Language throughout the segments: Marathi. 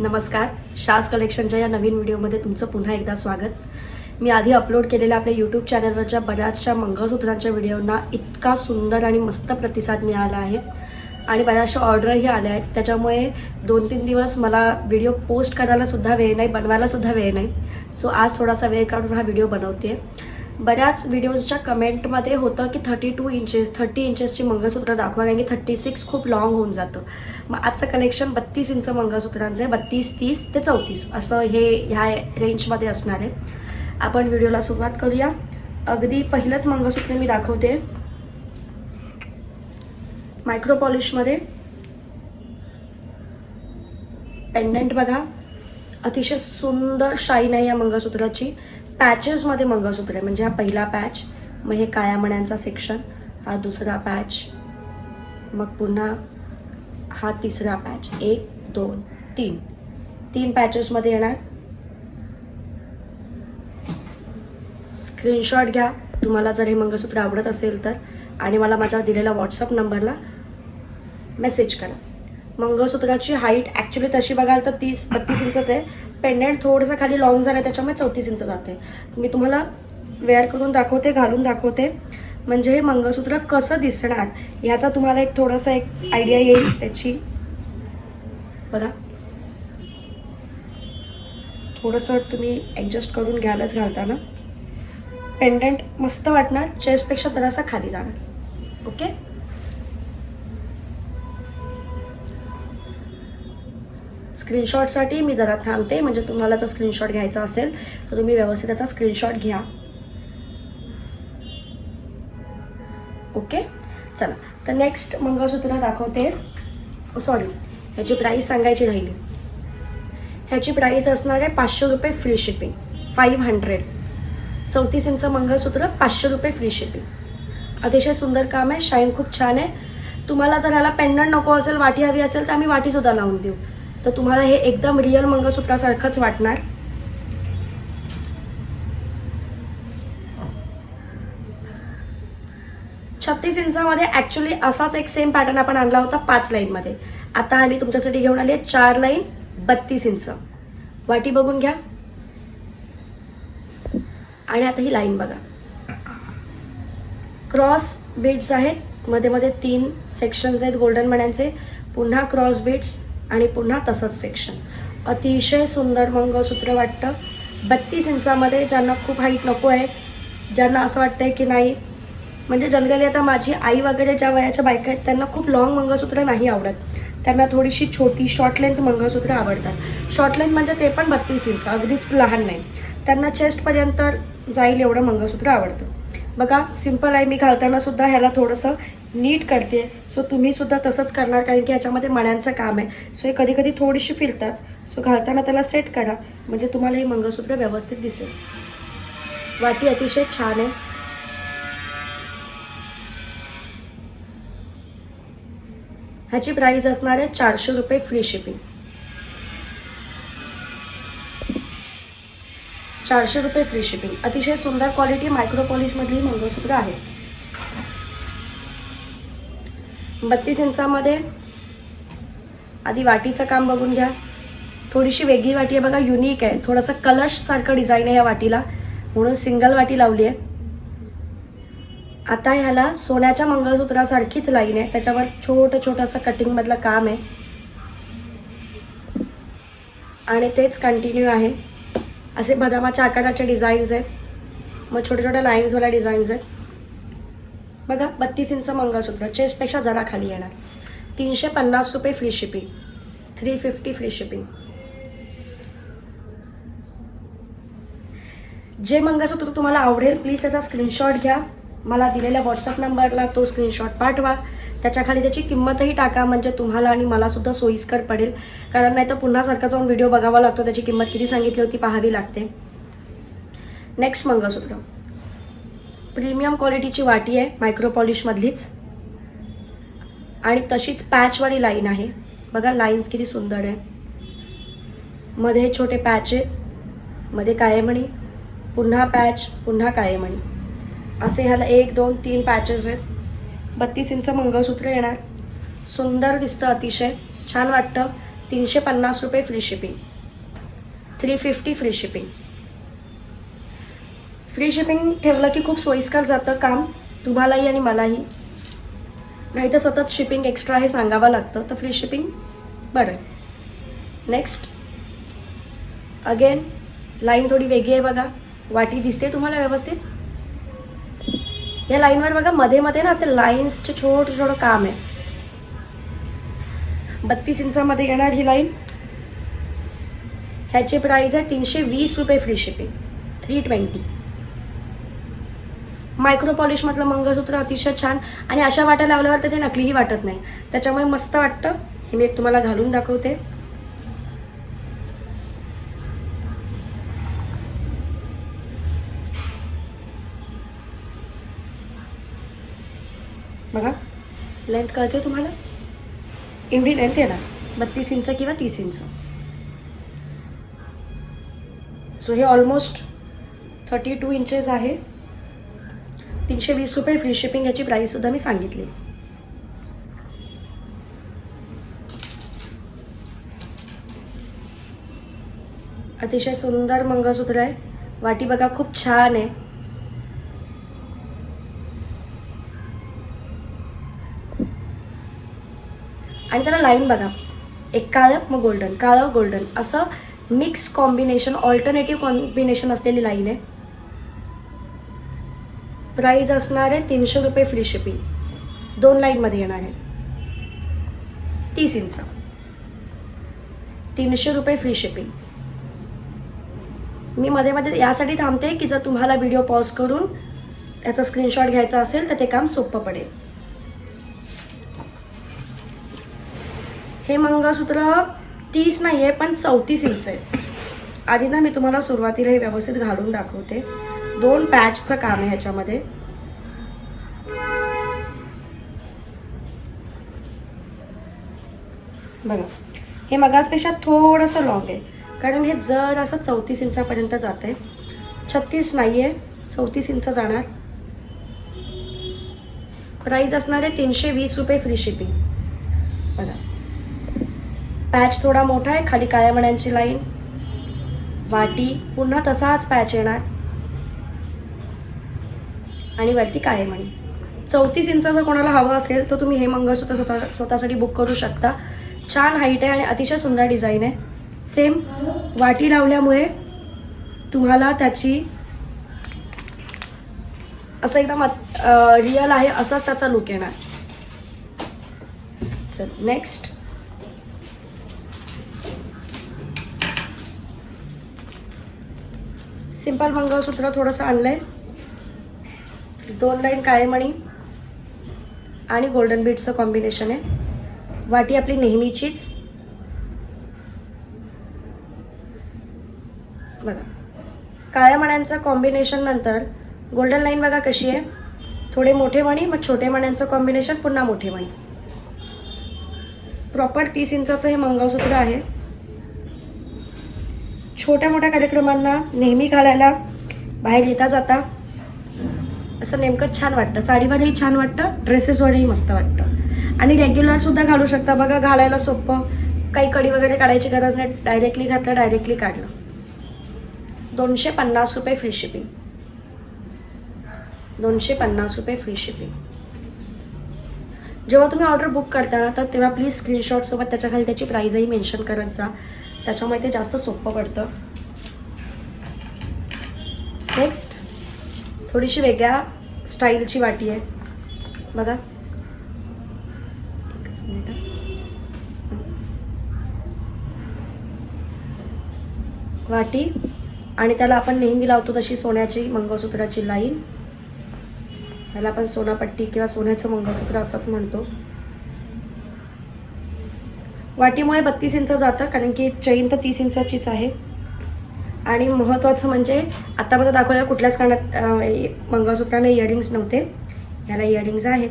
नमस्कार. शाज कलेक्शनच्या या नवीन व्हिडिओमध्ये तुमचं पुन्हा एकदा स्वागत. मी आधी अपलोड केलेल्या आपल्या यूट्यूब चॅनलवरच्या बऱ्याचशा मंगळसूत्रांच्या व्हिडिओना इतका सुंदर आणि मस्त प्रतिसाद मिळाला आहे. आणि बऱ्याचशा ऑर्डरही आल्या आहेत. त्याच्यामुळे दोन तीन दिवस मला व्हिडिओ पोस्ट करायलासुद्धा वेळ नाही बनवायलासुद्धा वेळ नाही. सो आज थोडासा वेळ काढून हा व्हिडिओ बनवते बऱ्याच व्हिडिओजच्या कमेंटमध्ये होतं की थर्टी टू इंचेस थर्टी इंचेसची मंगळसूत्र दाखवा कारण की थर्टी सिक्स खूप लॉंग होऊन जातं. मग आजचं कलेक्शन बत्तीस इंच मंगळसूत्रांचं आहे. बत्तीस तीस ते चौतीस असं हे ह्या रेंजमध्ये असणार आहे. आपण व्हिडिओला सुरुवात करूया. अगदी पहिलंच मंगळसूत्र मी दाखवते. मायक्रो पॉलिशमध्ये पेंडंट बघा. अतिशय सुंदर शाईन आहे या मंगळसूत्राची. पॅचेसमध्ये मंगळसूत्र आहे. म्हणजे हा पहिला पॅच मग हे काया मण्यांचा सेक्शन हा दुसरा पॅच मग पुन्हा हा तिसरा पॅच एक दोन तीन. तीन पॅचेसमध्ये येणार. स्क्रीनशॉट घ्या. तुम्हाला जर हे मंगळसूत्र आवडत असेल तर. आणि मला माझ्या दिलेल्या व्हॉट्सअप नंबरला मेसेज करा. मंगळसूत्राची हाईट ॲक्च्युली तशी बघाल तर तीस बत्तीस इंचच आहे. पेंडेंट थोडंसं खाली लॉंग झालं आहे त्याच्यामुळे चौतीस इंच जाते मी तुम्हाला वेअर करून दाखवते घालून दाखवते. म्हणजे हे मंगळसूत्र कसं दिसणार ह्याचा तुम्हाला एक थोडासा एक आयडिया येईल त्याची. बघा. थोडंसं तुम्ही ॲडजस्ट करून घ्यायलाच घालताना. पेंडंट मस्त वाटणार चेस्टपेक्षा जरासा खाली जाणार. ओके स्क्रीनशॉटसाठी मी जरा थांबते. म्हणजे तुम्हाला जर स्क्रीनशॉट घ्यायचा असेल तर तुम्ही व्यवस्थित त्याचा स्क्रीनशॉट घ्या. ओके चला. तर नेक्स्ट मंगळसूत्र दाखवते. Oh, सॉरी ह्याची प्राईस सांगायची राहिली. ह्याची प्राईस असणार आहे पाचशे रुपये फ्री शिपिंग फाईव्ह हंड्रेड चौतीस इंच मंगळसूत्र पाचशे रुपये फ्री शिपिंग अतिशय सुंदर काम आहे. शाईन खूप छान आहे. तुम्हाला जर ह्याला पेंडंट नको असेल वाटी हवी असेल तर आम्ही वाटीसुद्धा लावून देऊ. तर तुम्हाला हे एकदम रिअल मंगळसूत्रासारखंच वाटणार. छत्तीस इंचामध्ये ॲक्च्युली असाच एक सेम पॅटर्न आपण आणला होता पाच लाईनमध्ये आता आम्ही तुमच्यासाठी घेऊन आली आहे चार लाईन बत्तीस इंच. वाटी बघून घ्या. आणि आता ही लाईन बघा. क्रॉस बीड्स आहेत. मध्ये मध्ये तीन सेक्शन्स आहेत. गोल्डन मण्यांचे पुन्हा क्रॉस बीड्स आणि पुन्हा तसंच सेक्शन अतिशय सुंदर मंगळसूत्र वाटतं. बत्तीस इंचामध्ये ज्यांना खूप हाईट नको आहे ज्यांना असं वाटतंय की नाही म्हणजे जनरली आता माझी आई वगैरे ज्या वयाच्या बायका आहेत त्यांना खूप लॉंग मंगळसूत्र नाही आवडत. त्यांना थोडीशी छोटी शॉर्ट लेंथ मंगळसूत्र आवडतात. शॉर्ट लेंथ म्हणजे ते पण बत्तीस इंच अगदीच लहान नाही. त्यांना चेस्टपर्यंत जाईल एवढं मंगळसूत्र आवडतं. बघा सिंपल आहे. मी घालताना सुद्धा ह्याला थोडंसं नीट करते. सो तुम्ही सुद्धा तसंच करणार कारण की ह्याच्यामध्ये मण्यांचं काम आहे. सो हे कधी कधी थोडीशी फिरतात. सो घालताना त्याला सेट करा. म्हणजे तुम्हाला हे मंगळसूत्र व्यवस्थित दिसेल. वाटी अतिशय छान आहे. ह्याची प्राईज असणार आहे चारशे रुपये फ्री शिपिंग चारशे रुपये फ्री शिपिंग अतिशय सुंदर क्वालिटी मायक्रो पॉलिशमधली मंगळसूत्र आहे. बत्तीस इंचामध्ये आधी वाटीचं काम बघून घ्या. थोडीशी वेगळी वाटी आहे. बघा युनिक आहे. थोडंसं कलशसारखं डिझाईन आहे या वाटीला. म्हणून सिंगल वाटी लावली आहे. आता ह्याला सोन्याच्या मंगळसूत्रासारखीच लाईन आहे. त्याच्यावर छोटं छोटंसं कटिंगमधलं काम आहे. आणि तेच कंटिन्यू आहे. असे बदामाच्या आकाराचे डिझाईन्स आहेत. मग छोट्या छोट्या लाईन्सवाल्या डिझाईन्स आहेत. बघा बत्तीस इंच मंगळसूत्र. चेस्टपेक्षा जरा खाली येणार. तीनशे पन्नास रुपये free shipping three fifty free shipping जे मंगळसूत्र तुम्हाला आवडेल प्लीज त्याचा स्क्रीनशॉट घ्या. मला दिलेल्या व्हॉट्सअप नंबरला तो स्क्रीनशॉट पाठवा. त्याच्याखाली त्याची किंमतही टाका म्हणजे तुम्हाला आणि मला सुद्धा सोयीस्कर पडेल. कारण नाही तर पुन्हा सारखा जाऊन व्हिडिओ बघावा लागतो त्याची किंमत किती सांगितली होती पाहावी लागते. नेक्स्ट मंगळसूत्र. प्रीमियम क्वालिटीची वाटी आहे मायक्रोपॉलिशमधलीच आणि तशीच पॅचवाली लाईन आहे. बघा लाईन किती सुंदर आहे. मध्ये छोटे पॅच आहेत. मध्ये काळेमणी पुन्हा पॅच पुन्हा काळेमणी असे ह्याला एक दोन तीन पॅचेस आहेत. बत्तीस इंच मंगळसूत्र येणार. सुंदर दिसतं अतिशय. छान वाटतं. तीनशे पन्नास रुपये free shipping three fifty free shipping free shipping ठेवलं की खूप सोयीस्कर जातं काम. तुम्हालाही आणि मलाही. नाही तर सतत शिपिंग एक्स्ट्रा हे सांगावं लागतं. तर फ्री शिपिंग बरं नेक्स्ट अगेन लाईन थोडी वेगळी आहे बघा. वाटी दिसते तुम्हाला व्यवस्थित? या लाईनवर बघा मध्ये मध्ये ना असे लाईन्सचे छोटं छोटं काम आहे. बत्तीस इंचामध्ये येणार ही लाईन ह्याची प्राइस आहे तीनशे वीस रुपये free shipping three twenty micro पॉलिशमधलं मंगळसूत्र अतिशय छान. आणि अशा वाट्या लावल्यावर तर ते नकलीही वाटत नाही. त्याच्यामुळे मस्त वाटतं. हे मी तुम्हाला घालून दाखवते. बघा. लेंथ कळते तुम्हाला? एवढी लेंथ येणार ना बत्तीस इंच किंवा तीस इंच. सो हे ऑलमोस्ट थर्टी टू इंचेस आहे. तीनशे वीस रुपये फ्री शिपिंग याची प्राईस सुद्धा मी सांगितली. अतिशय सुंदर मंगळसूत्र आहे. वाटी बघा खूप छान आहे. आणि त्याला लाईन बघा. एक काळं मग गोल्डन काळं गोल्डन असं मिक्स कॉम्बिनेशन ऑल्टरनेटिव्ह कॉम्बिनेशन असलेली लाईन आहे. प्राईज असणार आहे तीनशे रुपये फ्री शिपिंग दोन लाईनमध्ये येणार आहे. तीस इंच. तीनशे रुपये फ्री शिपिंग मी मध्ये मध्ये यासाठी थांबते की जर तुम्हाला व्हिडिओ पॉज करून त्याचा स्क्रीनशॉट घ्यायचा असेल तर ते काम सोपं पडेल. हे मंगळसूत्र तीस नाही आहे पण चौतीस इंच आहे आधी ना मी तुम्हाला सुरुवातीला हे व्यवस्थित घालून दाखवते. दोन पॅचचं काम आहे ह्याच्यामध्ये. बघा हे मगाचपेक्षा थोडंसं लॉंग आहे कारण हे जर असं चौतीस इंचापर्यंत जात आहे छत्तीस नाही आहे चौतीस इंच जाणार. प्राईज असणार आहे तीनशे वीस रुपये फ्री शिपिंग बघा. पॅच थोडा मोठा आहे खाली काळ्या मण्यांची लाईन. वाटी पुन्हा तसाच पॅच येणार. आणि वरती काळे मणी. चौतीस इंचाचं कोणाला हवं असेल तर तुम्ही हे मंगळसूत्र स्वतः स्वतःसाठी बुक करू शकता. छान हाईट आहे आणि अतिशय सुंदर डिझाईन आहे. सेम वाटी लावल्यामुळे तुम्हाला त्याची असं एकदम रिअल आहे असाच त्याचा लुक येणार. चल नेक्स्ट सिंपल मंगळसूत्र थोडंसं आणलं आहे दोन लाईन काळेमणी आणि गोल्डन बीटचं कॉम्बिनेशन आहे. वाटी आपली नेहमीचीच. बघा. काळ्या मण्यांचं कॉम्बिनेशन नंतर गोल्डन लाईन बघा कशी आहे. थोडे मोठे मणी मग छोटे मण्यांचं कॉम्बिनेशन पुन्हा मोठे मणी. प्रॉपर तीस इंचाचं हे मंगळसूत्र आहे. छोट्या मोठ्या कार्यक्रमांना नेहमी घालायला बाहेर येता जाता. असं नेमकं छान वाटतं. साडीवरही छान वाटतं ड्रेसेसवरही मस्त वाटतं. आणि रेग्युलरसुद्धा घालू शकता. बघा घालायला सोपं. काही कडी वगैरे काढायची गरज नाही. डायरेक्टली घातलं डायरेक्टली काढलं. दोनशे पन्नास रुपये फ्री शिपिंग दोनशे पन्नास रुपये फ्री शिपिंग जेव्हा तुम्ही ऑर्डर बुक करता तर तेव्हा प्लीज स्क्रीनशॉटसोबत त्याच्याखाली त्याची प्राईजही मेन्शन करत जा. त्याच्यामुळे ते जास्त सोपं पडतं. नेक्स्ट थोडीशी वेगळ्या स्टाईलची वाटी आहे. बघा. एकच मिनिट. वाटी आणि त्याला आपण नेहमी लावतो तशी सोन्याची मंगळसूत्राची लाईन. त्याला आपण सोनापट्टी किंवा सोन्याचं मंगळसूत्र असंच म्हणतो. वाटीमुळे बत्तीस इंच जातं कारण की चैन तर तीस इंचाचीच आहे. आणि महत्त्वाचं म्हणजे आत्तापर्यंत दाखवलेल्या कुठल्याच कानात अं, मंगळसूत्राने इयरिंग्स नव्हते. ह्याला इयरिंग्स आहेत.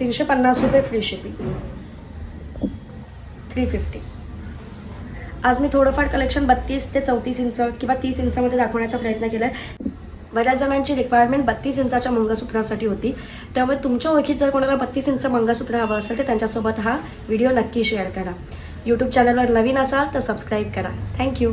तीनशे पन्नास रुपये फ्री शिपिंग थ्री फिफ्टी आज मी थोडंफार कलेक्शन बत्तीस ते चौतीस इंच किंवा तीस इंचमध्ये दाखवण्याचा प्रयत्न केला आहे बऱ्याच जणांची रिक्वायरमेंट बत्तीस इंचाच्या मंगळसूत्रासाठी होती. त्यामुळे तुमच्या ओळखीत जर कोणाला बत्तीस इंच मंगळसूत्र हवं असेल तर त्यांच्यासोबत हा व्हिडिओ नक्की शेअर करा. यूट्यूब चॅनलवर नवीन असाल तर सबस्क्राईब करा. थँक्यू